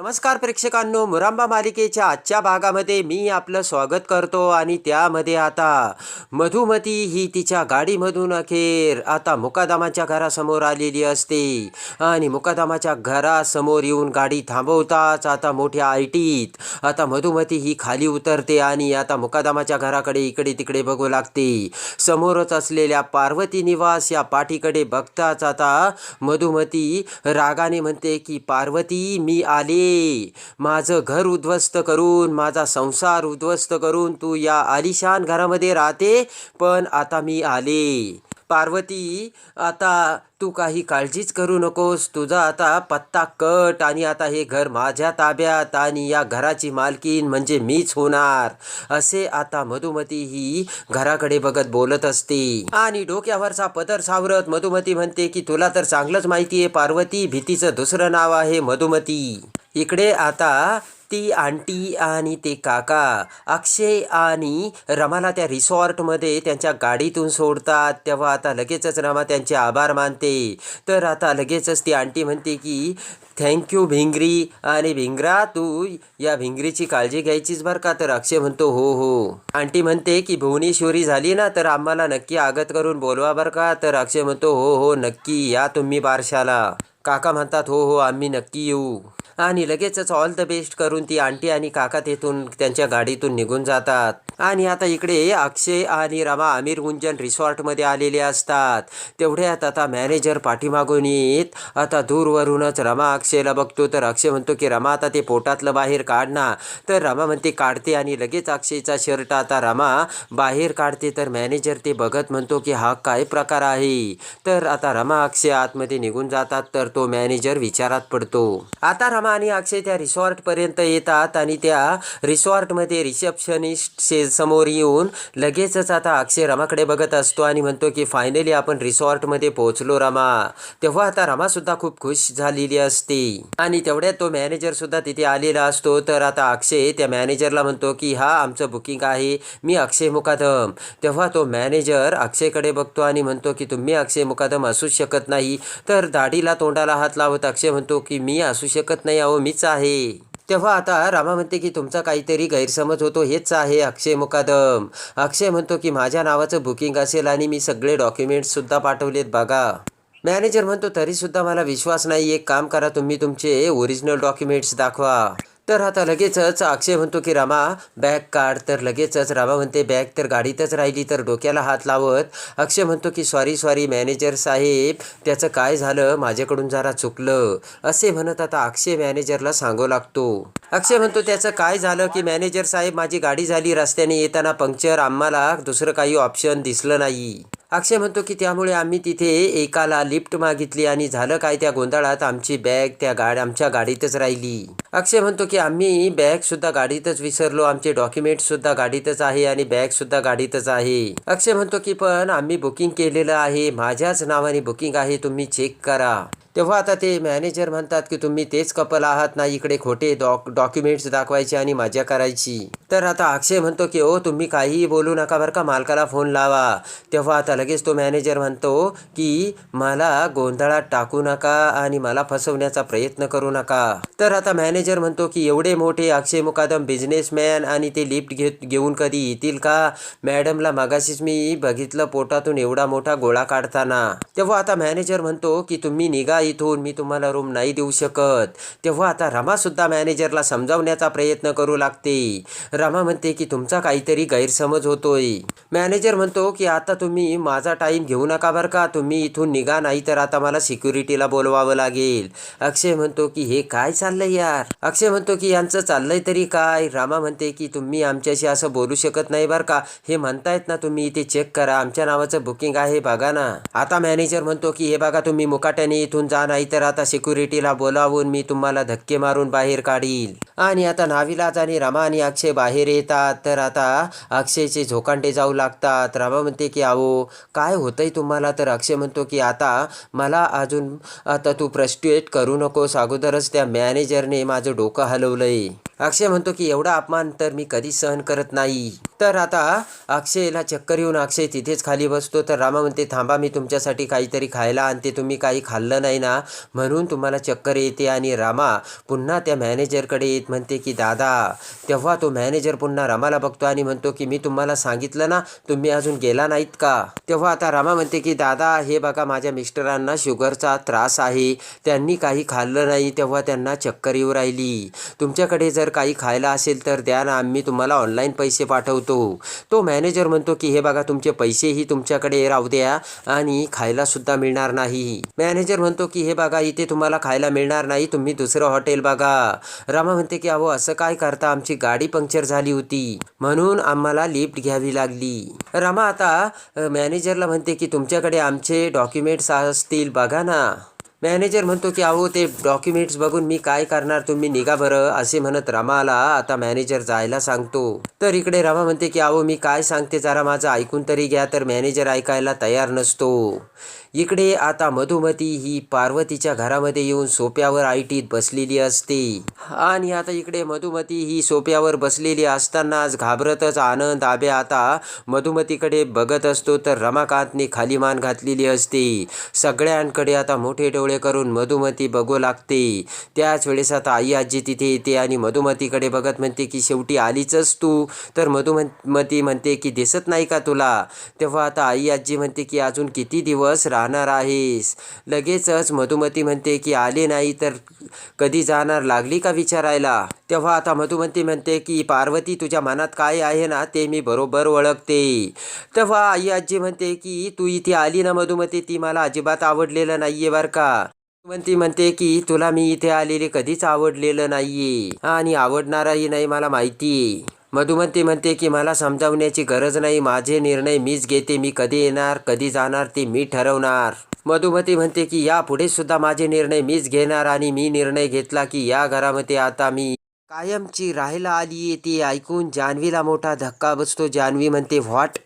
नमस्कार प्रेक्षकांनो मुरांबा मालिकेच्या आजच्या भागामध्ये मी आपलं स्वागत करतो आणि त्यामध्ये आता मधुमती ही तिच्या गाडीमधून अखेर आता मुकादामाच्या घरासमोर आलेली असते. आणि मुकादामाच्या घरासमोर येऊन गाडी थांबवताच आता मोठ्या आयटीत आता मधुमती ही खाली उतरते आणि आता मुकादामाच्या घराकडे इकडे तिकडे बघू लागते. समोरच असलेल्या पार्वती निवास या पाठीकडे बघताच आता मधुमती रागाने म्हणते की पार्वती मी आले माझं घर उद्ध्वस्त करून माझा संसार उद्ध्वस्त करून तू या आलिशान घरामध्ये राहते पण आता मी आले. पार्वती आता तू काही काळजीच करू नकोस. तुझा आता पत्ता कट आणि आता हे घर माझ्या ताब्यात आणि या घराची मालकीन म्हणजे मीच होणार असे आता मधुमती ही घराकडे बघत बोलत असते. आणि डोक्यावरचा पदर सावरत मधुमती म्हणते की तुला तर चांगलंच माहिती आहे पार्वती भीतीचं दुसरं नाव आहे मधुमती. इकडे आता ती आंटी आणि ते काका अक्षय आणि रमाला त्या रिसॉर्टमध्ये त्यांच्या गाडीतून सोडतात. तेव्हा आता लगेचच रमा त्यांचे आभार मानते. तर आता लगेचच ती आंटी म्हणते की थँक्यू भिंगरी. आणि भिंगरा तू या भिंगरीची काळजी घ्यायचीच बरं का? तर अक्षय म्हणतो हो हो. आंटी म्हणते की भुवनेश्वरी झाली ना तर आम्हाला नक्की आगत करून बोलवा बरं का? तर अक्षय म्हणतो हो हो नक्की या तुम्ही बारशाला काका म्हणतात हो हो आम्ही नक्की येऊ. आणि लगेचच ऑल द बेस्ट करून ती आंटी आणि काका तेथून त्यांच्या गाडीतून निघून जातात. आणि आता इकडे अक्षय आणि रमा आमिर गुंजन रिसॉर्टमध्ये आलेले असतात. तेवढ्यात आता मॅनेजर पाठीमागून येत आता दूरवरूनच रमा अक्षयला बघतो. तर अक्षय म्हणतो की रमा आता ते पोटातलं बाहेर काढ ना. तर रमा म्हणते काढते. आणि लगेच अक्षयचा शर्ट आता रमा बाहेर काढते. तर मॅनेजर ते बघत म्हणतो की हा काय प्रकार आहे? तर आता रमा अक्षय आतमध्ये निघून जातात. तर तो मॅनेजर विचारात पडतो. आता रमा आणि अक्षय त्या रिसॉर्टपर्यंत येतात आणि त्या रिसॉर्टमध्ये रिसेप्शनिस्ट शेज समोर येऊन लगेचच आता अक्षय रमाकडे बघत असतो आणि म्हणतो की फायनली आपण रिसॉर्टमध्ये पोहोचलो रमा. तेव्हा आता रमासुद्धा खूप खुश झालेली असते. आणि तेवढ्यात तो मॅनेजरसुद्धा तिथे आलेला असतो. तर आता अक्षय त्या मॅनेजरला म्हणतो की हा आमचं बुकिंग आहे. मी अक्षय मुकादम. तेव्हा तो मॅनेजर अक्षयकडे बघतो आणि म्हणतो की तुम्ही अक्षय मुकादम असूच शकत नाही. तर दाढीला तोंडाला हात लावत अक्षय म्हणतो की मी असू शकत नाही अहो मीच आहे. तेव्हा आता रामा म्हणते की तुमचा काहीतरी गैरसमज होतो हेच आहे अक्षय मुकादम. अक्षय म्हणतो की माझ्या नावाचं बुकिंग असेल आणि मी सगळे डॉक्युमेंट्ससुद्धा पाठवलेत बघा. मॅनेजर म्हणतो तरीसुद्धा मला विश्वास नाही एक काम करा तुम्ही तुमचे ओरिजिनल डॉक्युमेंट्स दाखवा. तर आता लगेचच अक्षय म्हणतो की रामा बॅग काढ. तर लगेचच रामा म्हणते बॅग तर गाडीतच राहिली तर डोक्याला हात लावत. अक्षय म्हणतो की सॉरी सॉरी मॅनेजर साहेब त्याचं काय झालं? माझ्याकडून जरा चुकलं. असे म्हणत आता अक्षय मॅनेजरला सांगू लागतो. अक्षय म्हणतो त्याचं काय झालं की मॅनेजर साहेब माझी गाडी झाली रस्त्याने येताना पंक्चर आम्हाला दुसरं काही ऑप्शन दिसलं नाही. अक्षय म्हणतो की त्यामुळे आम्ही तिथे एकाला लिफ्ट मागितली आणि झालं काय त्या गोंधळात? आमची बॅग त्या गाड आमच्या गाडीतच राहिली. अक्षय म्हणतो की आम्ही बॅगसुद्धा गाडीतच विसरलो. आमचे डॉक्युमेंटसुद्धा गाडीतच आहे आणि बॅगसुद्धा गाडीतच आहे. अक्षय म्हणतो की पण आम्ही बुकिंग केलेलं आहे. माझ्याच नावाने बुकिंग आहे. तुम्ही चेक करा. तेव्हा आता ते मॅनेजर म्हणतात की तुम्ही तेच कपल आहात ना? इकडे खोटे डॉक डॉक्युमेंट्स दाखवायचे आणि मजा करायची. तर आता अक्षय म्हणतो की ओ तुम्ही काहीही बोलू नका बरं का? मालकाला फोन लावा. तेव्हा आता लगेच तो मॅनेजर म्हणतो की मला गोंधळात टाकू नका आणि मला फसवण्याचा प्रयत्न करू नका. तर आता मॅनेजर मॅनेजर म्हणतो की एवढे मोठे अक्षय मुकादम बिझनेसमॅन आणि ते लिफ्ट घेत घेऊन कधी येतील का? मॅडमला मागाशीच मी बघितलं पोटातून एवढा मोठा गोळा काढताना. तेव्हा आता मॅनेजर म्हणतो की तुम्ही निघा इथून मी तुम्हाला रूम नाही देऊ शकत. तेव्हा आता रमासुद्धा मॅनेजरला समजावण्याचा प्रयत्न करू लागते. रमा म्हणते की तुमचा काहीतरी गैरसमज होतोय. मॅनेजर म्हणतो की आता तुम्ही माझा टाईम घेऊ नका बरं का. तुम्ही इथून निघा नाही तर आता मला सिक्युरिटीला बोलवावं लागेल. अक्षय म्हणतो की हे काय चाललंय यार? अक्षय म्हणतो की यांचं चाललंय तरी काय? रामा म्हणते की तुम्ही आमच्याशी असं बोलू शकत नाही बरं का. हे म्हणतायत ना तुम्ही इथे चेक करा. आमच्या नावाचं बुकिंग आहे बघा ना. आता मॅनेजर म्हणतो की हे बघा तुम्ही मुकाट्याने इथून जा नाही तर आता सिक्युरिटीला बोलावून मी तुम्हाला धक्के मारून बाहेर काढील. आणि आता नाविलाज आणि रामा आणि अक्षय बाहेर येतात. तर आता अक्षयचे झोकांडे जाऊ लागतात. रामा म्हणते की अहो काय होतंय तुम्हाला? तर अक्षय म्हणतो की आता मला अजून आता तू प्रस्ट्युएट करू नकोस. अगोदरच त्या मॅनेजरने माझं डोकं हलवलंय. अक्षय म्हणतो की एवढा अपमान तर मी कधीच सहन करत नाही. तर आता अक्षयला चक्कर येऊन अक्षय तिथेच खाली बसतो. तर रामा म्हणते थांबा मी तुमच्यासाठी काहीतरी खायला आणते. तुम्ही काही खाल्लं नाही ना? म्हणून तुम्हाला चक्कर येते आणि रामा पुन्हा त्या मॅनेजरकडे येत म्हणते की दादा तेव्हा तो मॅनेजर पुन्हा रामाला बघतो आणि म्हणतो की मी तुम्हाला सांगितलं ना तुम्ही अजून गेला नाहीत का? तेव्हा आता रामा म्हणते की दादा हे बघा माझ्या मिस्टरांना शुगरचा त्रास आहे. त्यांनी काही खाल्लं नाही. तेव्हा त्यांना चक्कर येऊ राहील. तुमच्याकडे जर काही खायला असेल तर द्या ना आम्ही तुम्हाला ऑनलाईन पैसे पाठवतो. तो मॅनेजर म्हणतो की हे बघा तुमचे पैसेही तुमच्याकडे राहू द्या आणि खायला सुद्धा मिळणार नाही. मॅनेजर म्हणतो की हे बघा इथे तुम्हाला खायला मिळणार नाही तुम्ही दुसरं हॉटेल बघा. रामा म्हणते की अहो असं काय करता? आमची गाडी पंक्चर झाली होती. म्हणून आम्हाला लिफ्ट घ्यावी लागली. रामा आता मॅनेजरला म्हणते की तुमच्याकडे आमचे डॉक्युमेंट्स असतील बघा ना. मॅनेजर म्हणतो की अहो ते डॉक्युमेंट्स बघून मी काय करणार? तुम्ही निघा बरं असे म्हणत रमाला आता मॅनेजर जायला सांगतो. तर इकडे रमा म्हणते की अहो मी काय सांगते? जरा माझं ऐकून तरी घ्या तर मॅनेजर ऐकायला तयार नसतो. इकडे आता मधुमती ही पार्वतीच्या घरामध्ये येऊन सोप्यावर आयटीत बसलेली असते. आणि आता इकडे मधुमती ही सोप्यावर बसलेली असतानाच घाबरतच आनंद आबे आता मधुमतीकडे बघत असतो. तर रमाकांतने खाली मान घातलेली असते. सगळ्यांकडे आता मोठे डोळे करून मधुमती बघू लागते. त्याच वेळेस आता आई आजी तिथे येते आणि मधुमतीकडे बघत म्हणते की शेवटी आलीचच तू. तर मधुमती म्हणते की दिसत नाही का तुला? तेव्हा आता आई आजी म्हणते की अजून किती दिवस राहणार आहेस? लगेचच मधुमती म्हणते की आले नाही तर कधी जाणार लागली का विचारायला? तेव्हा आता मधुमती म्हणते की पार्वती तुझ्या मनात काय आहे ना ते मी बरोबर ओळखते. तेव्हा आई आजी म्हणते की तू इथे आली ना मधुमती ती मला अजिबात आवडलेलं नाहीये बरं का. मधुमती म्हणते की तुला मी इथे आलेले कधीच आवडलेलं नाहीये आणि आवडणाराही नाही मला माहिती मधुमंती म्हणते की मला समजावण्याची गरज नाही माझे निर्णय मीच घेते मी कधी येणार कधी जाणार ते मी ठरवणार. मधुमती म्हणते की यापुढे सुद्धा माझे निर्णय मीच घेणार आणि मी निर्णय घेतला की या घरामध्ये आता मी कायमची राहायला आली ती ऐकून जान्हवीला मोठा धक्का बसतो. जान्हवी म्हणते व्हॉट?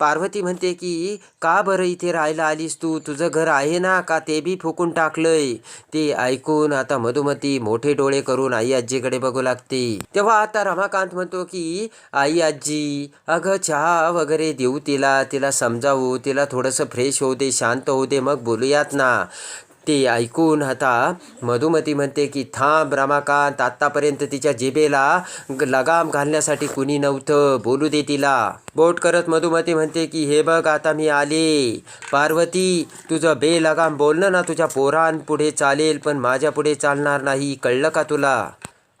पार्वती म्हणते की का बरं इथे राहायला आलीस तू? तुझं घर आहे ना? का ते बी फुकून टाकलंय? ते ऐकून आता मधुमती मोठे डोळे करून आई आजीकडे बघू लागते. तेव्हा आता रमाकांत म्हणतो की आई आजी अगं चहा वगैरे देऊ तिला. तिला समजावू. तिला थोडंसं फ्रेश होऊ दे शांत होऊ दे. मग बोलूयात ना. ते ऐकून आता मधुमती म्हणते की थांब रमाकांत आत्तापर्यंत तिच्या जिबेला लगाम घालण्यासाठी कुणी नव्हतं. बोलू दे तिला. बोट करत मधुमती म्हणते की हे बघ आता मी आले. पार्वती तुझं बेलगाम बोलणं ना तुझ्या पोरांपुढे चालेल पण माझ्या पुढे चालणार नाही. कळलं का तुला?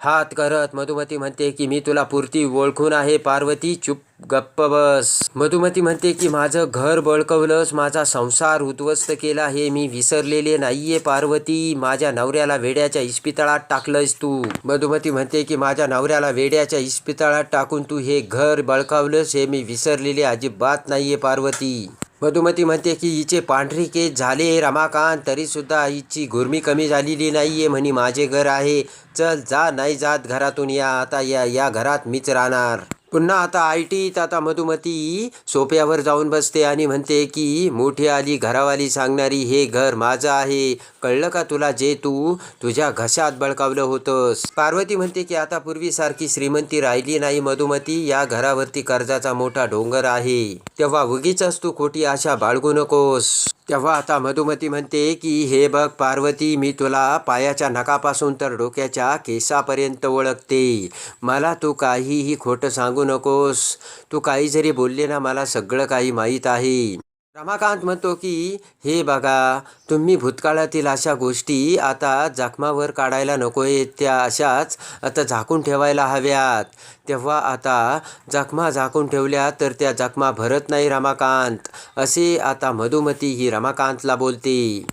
हात करत मधुमती म्हणते की मी तुला पुरती ओळखून आहे पार्वती. चुप गप्प बस. मधुमती म्हणते की माझं घर बळकवलंस माझा संसार उद्ध्वस्त केला हे मी विसरलेले नाहीये पार्वती. माझ्या नवऱ्याला वेड्याच्या इस्पितळात टाकलंस तू. मधुमती म्हणते की माझ्या नवऱ्याला वेड्याच्या इस्पितळात टाकून तू हे घर बळकावलंस हे मी विसरलेले अजिबात नाहीये पार्वती. मधुमती म्हणते की हिचे पांढरे केस झाले रमाकांत तरीसुद्धा हिची गुरमी कमी झालेली नाही आहे म्हणे माझे घर आहे. चल जा नाही जात घरातून या आता या या घरात मीच राहणार. पुन्हा आता आय टीत आता मधुमती सोप्यावर जाऊन बसते आणि म्हणते की मोठी आली घरावाली सांगणारी हे घर माझं आहे. कळलं का तुला जे तू? तुझ्या घशात बळकावलं होतंस. पार्वती म्हणते की आता पूर्वीसारखी श्रीमंती राहिली नाही मधुमती. या घरावरती कर्जाचा मोठा डोंगर आहे. तेव्हा उगीच तू खोटी आशा बाळगू नकोस. तेव्हा आता मधुमती म्हणते की हे बघ पार्वती मी तुला पायाच्या नकापासून तर डोक्याच्या केसापर्यंत ओळखते. मला तू काहीही खोटं सांगू नकोस. तू काही जरी बोलले ना मला सगळं काही माहीत आहे. रमाकांत म्हणतो की हे बघा तुम्ही भूतकाळातील अशा गोष्टी आता जखमावर काढायला नको आहेत त्या अशाच आता झाकून ठेवायला हव्यात. तेव्हा आता जखमा झाकून ठेवल्या तर त्या जखमा भरत नाही रमाकांत असे आता मधुमती ही रमाकांतला बोलते.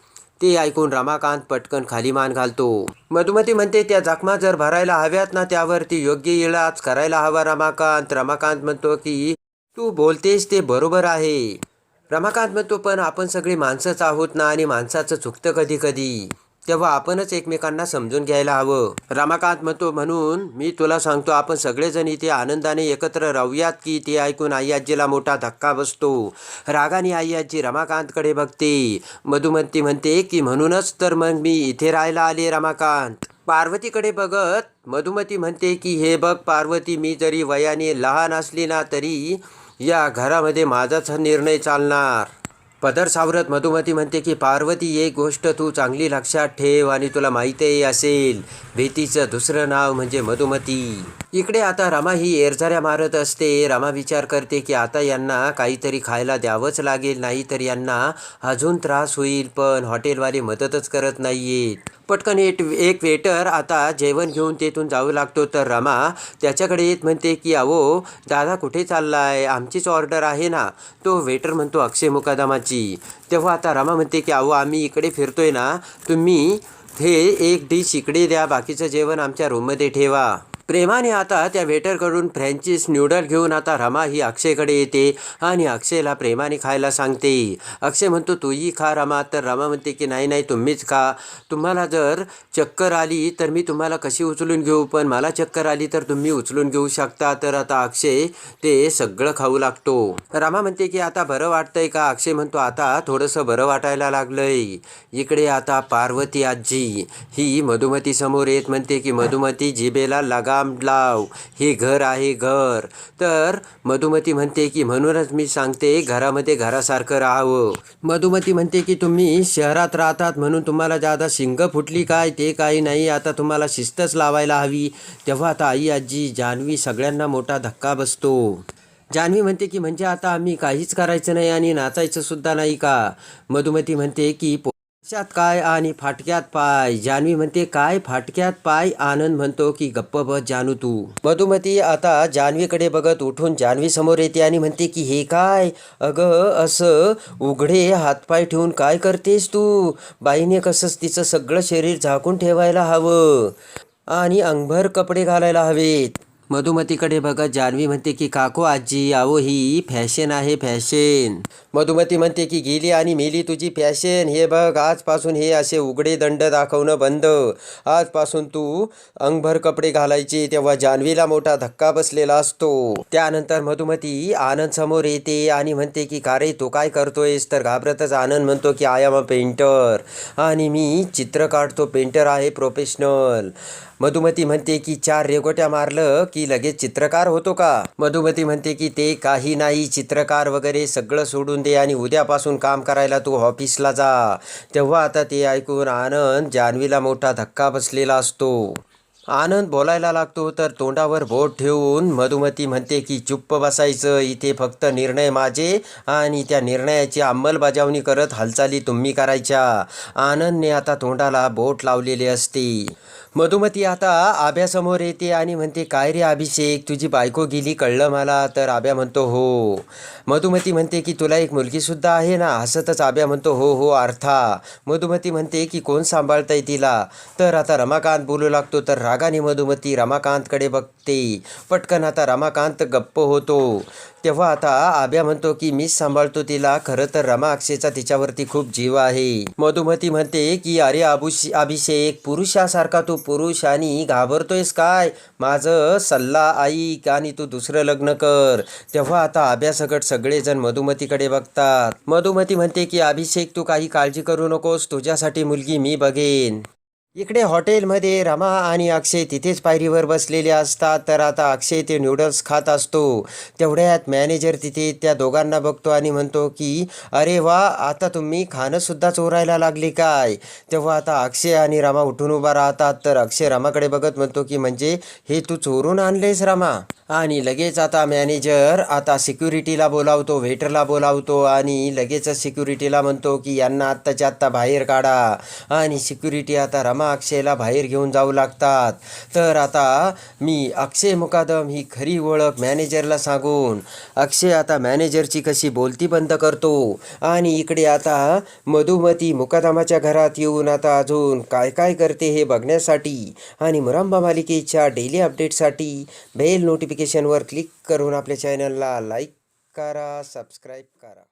ते ऐकून रमाकांत पटकन खाली मान घालतो. मधुमती म्हणते त्या जखमा जर भरायला हव्यात ना त्यावरती योग्य इलाज करायला हवा रमाकांत. रमाकांत म्हणतो की तू बोलतेस ते बरोबर आहे. रमाकांत म्हणतो पण आपण सगळी माणसंच आहोत ना आणि माणसाचं चुकतं कधी कधी. तेव्हा आपणच एकमेकांना समजून घ्यायला हवं. रमाकांत म्हणतो म्हणून मी तुला सांगतो आपण सगळेजण इथे आनंदाने एकत्र राहूयात की ते ऐकून आई आजीला मोठा धक्का बसतो. रागाने आई आजी रमाकांतकडे बघते. मधुमती म्हणते की म्हणूनच तर मग मी इथे राहायला आले रमाकांत. पार्वतीकडे बघत मधुमती म्हणते की हे बघ पार्वती मी जरी वयाने लहान असली ना तरी या घरामध्ये माझाच हा निर्णय चालणार. पदर सावरत मधुमती म्हणते की पार्वती एक गोष्ट तू चांगली लक्षात ठेव आणि तुला माहीतही असेल भीतीचं दुसरं नाव म्हणजे मधुमती. इकडे आता रमा ही एरझाऱ्या मारत असते. रमा विचार करते की आता यांना काहीतरी खायला द्यावंच लागेल नाही तर यांना अजून त्रास होईल पण हॉटेलवाले मदतच करत नाहीयेत. पटकन एक एक वेटर आता जेवण घेऊन तेथून जाऊ लागतो तर रमा त्याच्याकडे येत म्हणते की अहो दादा कुठे चाललाय? आमचीच ऑर्डर आहे ना. तो वेटर म्हणतो अक्षय मुकादमाची तेव्हा आता रमा म्हणते की अहो आम्ही इकडे फिरतोय ना तुम्ही हे एक डिश इकडे द्या बाकीचं जेवण आमच्या रूममध्ये ठेवा. प्रेमाने आता त्या वेटरकडून फ्रँचीस न्यूडल घेऊन आता रमा ही अक्षयकडे येते आणि अक्षयला प्रेमाने खायला सांगते. अक्षय म्हणतो तूही खा रमा. तर रमा म्हणते की नाही नाही तुम्हीच खा. तुम्हाला जर चक्कर आली तर मी तुम्हाला कशी उचलून घेऊ? पण मला चक्कर आली तर तुम्ही उचलून घेऊ शकता. तर आता अक्षय ते सगळं खाऊ लागतो. रमा म्हणते की आता बरं वाटतंय का? अक्षय म्हणतो आता थोडंसं बरं वाटायला लागलंय. इकडे आता पार्वती आजी ही मधुमती समोर येत. म्हणते की मधुमती जिबेला लगाम लाव हे घर आहे घर. तर मधुमती म्हणते की म्हणूनच मी सांगते घरामध्ये घरासारखं राहावं. मधुमती म्हणते की तुम्ही शहरात राहतात म्हणून तुम्हाला जादा शिंग फुटली काय? ते काही नाही. आता तुम्हाला शिस्तच लावायला हवी. तेव्हा आता आई आजी जान्हवी सगळ्यांना मोठा धक्का बसतो. जान्हवी म्हणते की म्हणजे आता आम्ही काहीच करायचं नाही आणि नाचायचं सुद्धा नाही का? मधुमती म्हणते की पोशात काय आणि फाटक्यात पाय. जान्हवी म्हणते काय फाटक्यात पाय? आनंद म्हणतो की गप्प बस जानू तू. मधुमती आता जान्हवीकडे बघत उठून जान्हवी समोर येते आणि म्हणते की हे काय? अगं असं उघडे हातपाय ठेवून काय करतेस तू? बाईने कसंच तिचं सगळं शरीर झाकून ठेवायला हवं आणि अंगभर कपडे घालायला हवेत. मधुमतीकडे बघत जान्हवी म्हणते की काको आजी अहो ही फॅशन आहे फॅशन. मधुमती म्हणते की गेली आणि मेली तुझी फॅशन. हे बघ आजपासून हे असे उघडे दंड दाखवणं बंद. आजपासून तू अंगभर कपडे घालायचे तेव्हा जान्हवीला मोठा धक्का बसलेला असतो. त्यानंतर मधुमती आनंद समोर येते आणि म्हणते की का रे तू काय करतोयस? तर घाबरतच आनंद म्हणतो की आय एम अ पेंटर आणि मी चित्र काढतो. पेंटर आहे प्रोफेशनल मधुमती म्हणते की चार रेगोट्या मारलं की की लगेच चित्रकार होतो का? मधुमती म्हणते की ते काही नाही चित्रकार वगैरे सगळं सोडून दे आणि उद्यापासून काम करायला तू ऑफिसला जा. तेव्हा आता ते ऐकून आनंद जान्हवीला मोठा धक्का बसलेला असतो. आनंद बोलायला लागतो तर तोंडावर बोट ठेवून मधुमती म्हणते की चुप्प बसायचं इथे फक्त निर्णय माझे आणि त्या निर्णयाची अंमलबजावणी करत हालचाली तुम्ही करायच्या. आनंदने आता तोंडाला बोट लावलेले असते. मधुमती आता आभ्यासमोर येते आणि म्हणते काय रे अभिषेक तुझी बायको गेली कळलं मला. तर आभ्या म्हणतो हो. मधुमती म्हणते की तुला एक मुलगीसुद्धा आहे ना? हसतच आभ्या म्हणतो हो हो अर्था मधुमती म्हणते की कोण सांभाळतंय तिला? तर आता रमाकांत बोलू लागतो तर रागाने मधुमती रमाकांतकडे बघते. पटकन आता रमाकांत गप्प होतो. तेव्हा आता आभ्या म्हणतो की मीच सांभाळतो तिला. खरं तर रमा अक्षयचा तिच्यावरती खूप जीव आहे. मधुमती म्हणते की अरे अबुश अभिषेक पुरुषासारखा तू पुरुष आणि घाबरतोयस काय? माझं सल्ला ऐक आणि तू दुसरं लग्न कर. तेव्हा आता आभ्यासकट सगळेजण मधुमतीकडे बघतात. मधुमती म्हणते की अभिषेक तू काही काळजी करू नकोस. तुझ्यासाठी मुलगी मी बघेन. इकडे हॉटेलमध्ये रमा आणि अक्षय तिथेच पायरीवर बसलेले असतात. तर आता अक्षय ते नूडल्स खात असतो. तेवढ्यात मॅनेजर तिथे त्या दोघांना बघतो आणि म्हणतो की अरे वा आता तुम्ही खाणंसुद्धा चोरायला लागले काय? तेव्हा आता अक्षय आणि रमा उठून उभा राहतात. तर अक्षय रमाकडे बघत म्हणतो की म्हणजे हे तू चोरून आणलेस रमा? आणि लगेच आता मॅनेजर आता सिक्युरिटीला बोलावतो व्हेटरला बोलावतो आणि लगेचच सिक्युरिटीला म्हणतो की यांना आत्ताच्या आत्ता बाहेर काढा. आणि सिक्युरिटी आता रमा अक्षयला बाहेर घेऊन जाऊ लागतात. तर आता मी अक्षय मुकादम ही खरी ओळख मॅनेजरला सांगून अक्षय आता मॅनेजरची कशी बोलती बंद करतो आणि इकडे आता मधुमती मुकादमाच्या घरात येऊन आता अजून काय काय करते हे बघण्यासाठी आणि मुरांबा मालिकेच्या डेली अपडेटसाठी बेल नोटिफिकेशनवर क्लिक करून आपल्या चॅनलला लाईक करा सबस्क्राईब करा.